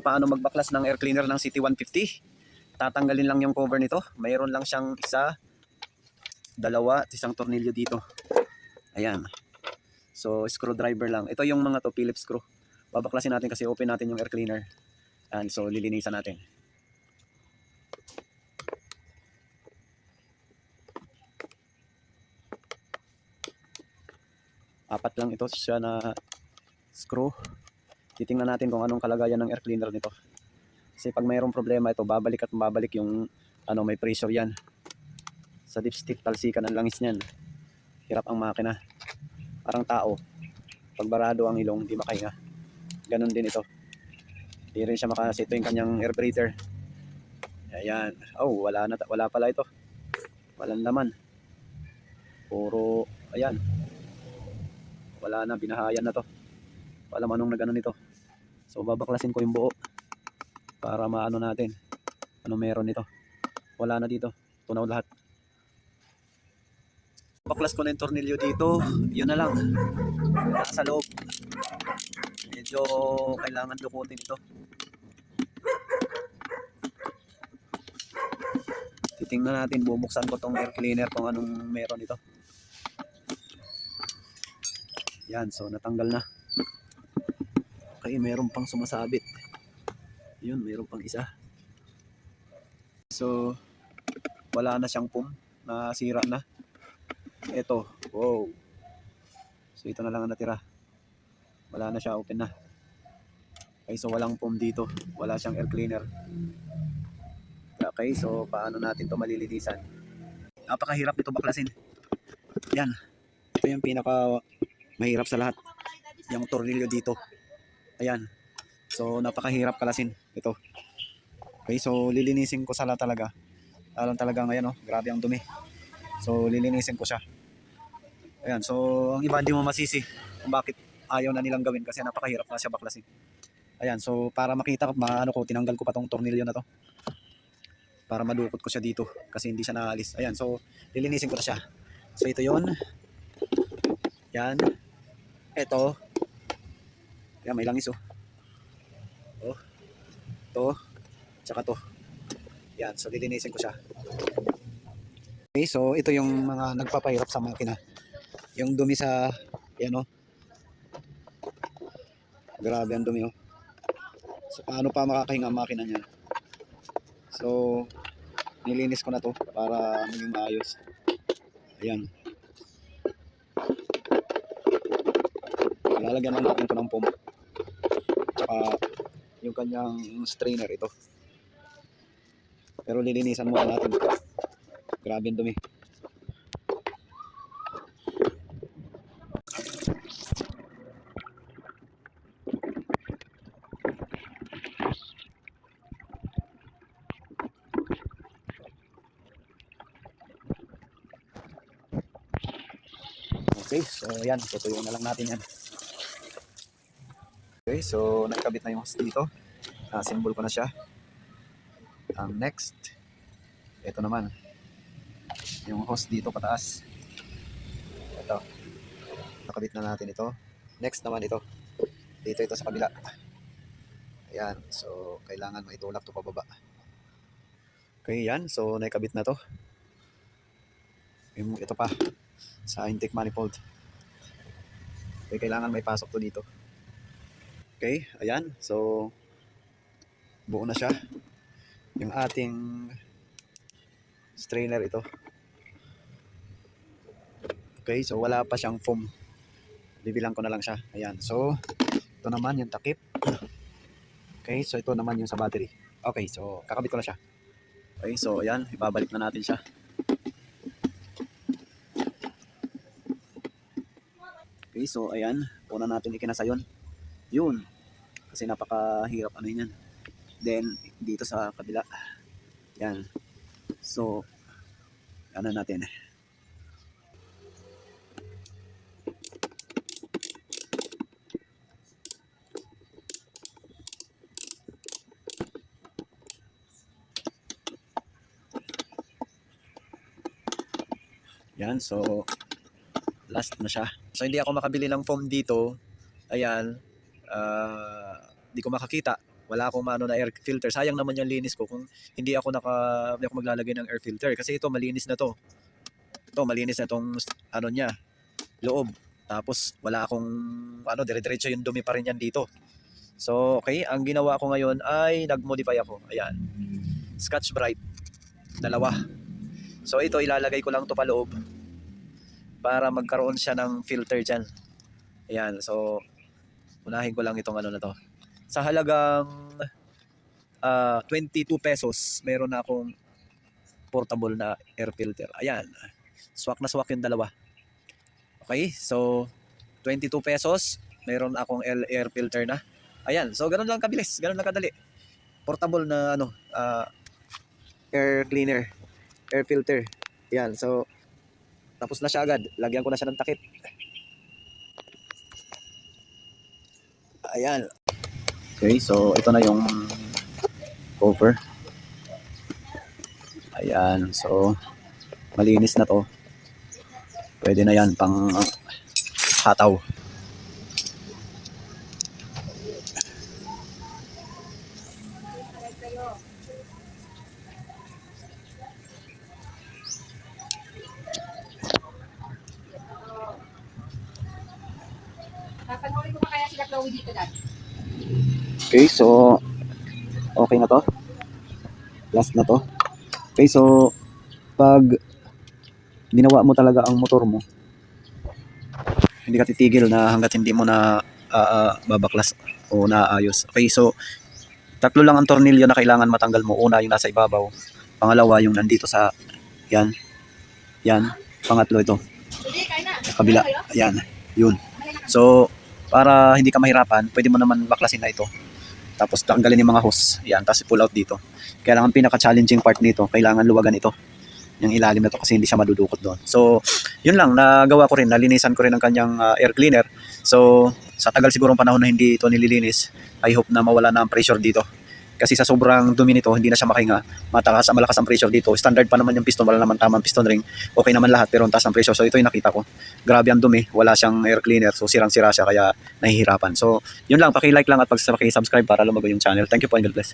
paano magbaklas ng air cleaner ng CT150? Tatanggalin lang yung cover nito. Mayroon lang siyang isa, dalawa, isang tornilyo dito. Ayan. So, screwdriver lang. Ito yung mga to, Phillips screw. Babaklasin natin kasi open natin yung air cleaner. And so, lilinisan natin. Apat lang ito siya na screw. Titingnan natin kung anong kalagayan ng air cleaner nito. Kasi pag mayroong problema ito, babalik at babalik yung ano, may pressure yan. Sa dipstick, talsikan ang langis niyan. Hirap ang makina. Parang tao. Pag barado ang ilong, di makahinga. Ganon din ito. Di rin siya makasito yung kanyang air breather. Ayan. Oh, wala na wala pala ito. Walang laman. Puro ayan. Wala na binahayan na to. Wala anong nagano nito. So babaklasin ko yung buo para maano natin. Ano meron nito. Wala na dito. Tunaw lahat. Baklas ko na yung tornilyo dito. Yun na lang. Nasa loob. Medyo kailangan dukutin ito. Titingnan natin, bubuksan ko tong air cleaner kung anong meron ito. Yan, so natanggal na. Okay, meron pang sumasabit. Yun, meron pang isa. So, wala na siyang pum. Nasira na. Ito, wow. So, ito na lang ang natira. Wala na siya, open na. Okay, so walang pum dito. Wala siyang air cleaner. Okay, so paano natin to malilinisan? Napakahirap ito baklasin. Yan. Ito yung pinaka mahirap sa lahat. Yung tornilyo dito. Ayan. So napakahirap kalasin ito. Okay, so lilinisin ko sala talaga. Alam talaga ngayon, oh, grabe ang dumi. So lilinisin ko siya. Ayan, so ang iba hindi mo masisi kung bakit ayaw na nilang gawin kasi napakahirap na siya baklasin. Ayan, so para makita ko, maano ko, tinanggal ko pa tong tornilyo na to para madukot ko siya dito kasi hindi siya naalis. Ayan, so lilinisin ko na siya. So ito yon. Yan. Ito. Yan, may langis oh. Oh. To. Tsaka to. Yan, so lilinisin ko siya. Okay, so ito yung mga nagpapahirap sa makina. Yung dumi sa, yan oh. Grabe ang dumi oh. So paano pa makakahinga ang makina niya? So, nilinis ko na to para maging maayos. Ayan. Lalagyan lang natin to ng foam. Tsaka yung kanyang strainer ito. Pero lilinisan muna natin. Grabe ang dumi. Okay, so yan, tutuyo na lang natin yan. Okay, so nagkabit na yung hose dito. Ah, symbol ko na siya. Ang next, ito naman. Yung hose dito pataas. Ito. Nakabit na natin ito. Next naman ito. Dito ito sa kabila. Ayan, so kailangan maitulak to pababa. Okay, yan. So nakabit na to. Ito pa sa intake manifold. Okay, kailangan may pasok to dito. Okay, ayan. So, buo na siya. Yung ating strainer ito. Okay, so wala pa siyang foam. Bibilang ko na lang siya. Ayan. So, ito naman yung takip. Okay, so ito naman yung sa battery. Okay, so kakabit ko na siya. Okay, so ayan. Ibabalik na natin siya. Okay, so ayan, una natin ikinasa yun. Yun. Kasi napakahirap ano yan. Then, dito sa kabila. Yan. So, ano natin. Yan, so last na siya. So hindi ako makabili ng foam dito. Ayan. Ah, di ko makakita wala akong ano na air filter. Sayang naman yung linis ko kung hindi ako naka hindi ako maglalagay ng air filter kasi ito malinis na to. Ito malinis na tong ano niya, loob. Tapos wala akong ano dire-diretso yung dumi pa rin yan dito. So okay, ang ginawa ko ngayon ay nag-modify ako. Ayan. Scotch Brite dalawa. So ito ilalagay ko lang to pa loob para magkaroon siya ng filter diyan. Ayan, so unahin ko lang itong ano na to. Sa halagang ah, 22 pesos, meron na akong portable na air filter. Ayan. Swak na swak yung dalawa. Okay, so 22 pesos, meron akong L air filter na. Ayan, so ganun lang kabilis, ganun lang kadali. Portable na ano, ah, air cleaner, air filter. Ayan, so tapos na siya agad. Lagyan ko na siya ng takip. Ayan. Okay, so ito na yung cover. Ayan, so malinis na to. Pwede na yan pang hataw. Papanoorin Chloe dito. Okay, so okay na to. Last na to. Okay, so pag ginawa mo talaga ang motor mo, hindi ka titigil na hanggat hindi mo na ah, babaklas o naayos. Okay, so tatlo lang ang tornilyo na kailangan matanggal mo. Una, yung nasa ibabaw. Pangalawa, yung nandito sa yan. Yan. Pangatlo ito. Sa kabila. Ayan. Yun. So, para hindi ka mahirapan, pwede mo naman baklasin na ito. Tapos tanggalin yung mga hose. Yan, tapos pull out dito. Kaya lang ang pinaka-challenging part nito, kailangan luwagan ito. Yung ilalim na to kasi hindi siya madudukot doon. So, yun lang, nagawa ko rin, nalinisan ko rin ang kanyang ah, air cleaner. So, sa tagal sigurong panahon na hindi ito nililinis, I hope na mawala na ang pressure dito. Kasi sa sobrang dumi nito, hindi na siya makahinga. Matakas, malakas ang pressure dito. Standard pa naman yung piston, wala naman tamang piston ring. Okay naman lahat, pero ang taas ang pressure. So, ito yung nakita ko grabe ang dumi, wala siyang air cleaner, so sirang-sira siya kaya nahihirapan. So, yun lang, paki-like lang at paki-subscribe para lumago yung channel. Thank you po and God bless.